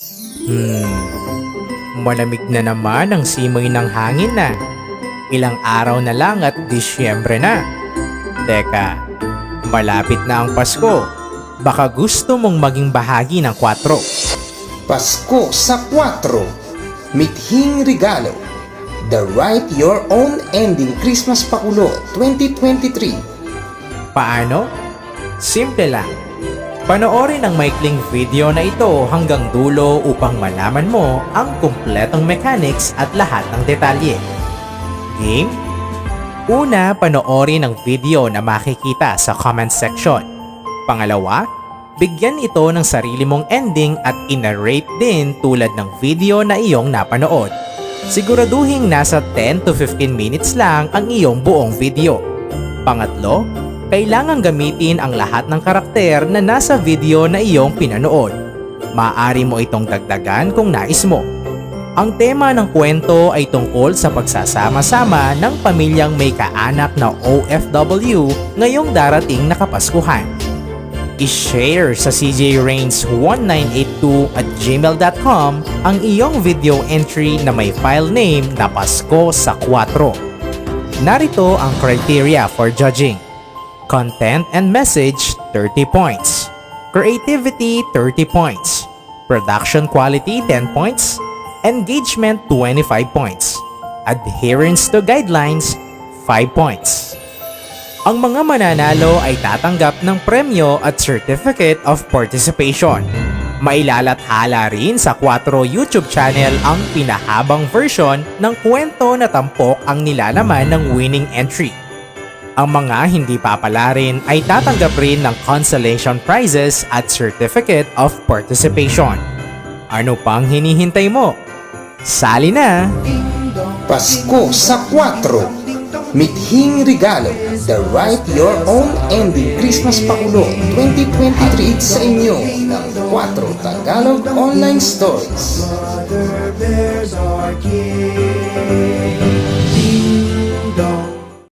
Hmm, malamig na naman ang simoy ng hangin na. Ilang araw na lang at Disyembre na. Teka, malapit na ang Pasko. Baka gusto mong maging bahagi ng 4. Pasko sa 4. Mithing Regalo. The Write Your Own Ending Christmas Pakulo 2023. Paano? Simple lang. Panoorin ang maikling video na ito hanggang dulo upang malaman mo ang kumpletong mechanics at lahat ng detalye. Game? Una, panoorin ang video na makikita sa comment section. Pangalawa, bigyan ito ng sarili mong ending at inarrate din tulad ng video na iyong napanood. Siguraduhin nasa 10 to 15 minutes lang ang iyong buong video. Pangatlo, kailangan gamitin ang lahat ng karakter na nasa video na iyong pinanood. Maaari mo itong dagdagan kung nais mo. Ang tema ng kwento ay tungkol sa pagsasama-sama ng pamilyang may kaanak na OFW ngayong darating na Kapaskuhan. I-share sa cjrains1982 at gmail.com ang iyong video entry na may file name na Pasko sa 4. Narito ang criteria for judging. Content and message 30 points. Creativity 30 points. Production quality 10 points. Engagement 25 points. Adherence to guidelines 5 points. Ang mga mananalo ay tatanggap ng premyo at certificate of participation. Mailalathala rin sa 4 YouTube channel ang pinahabang version ng kwento na tampok ang nilalaman ng winning entry. Ang mga hindi papalarin ay tatanggap rin ng consolation prizes at certificate of participation. Ano pang hinihintay mo? Sali na! Pasko sa 4. Mithing Regalo. The Write Your Own Ending Christmas Pakulo 2023 sa inyo ng 4 Tagalog Online Stories.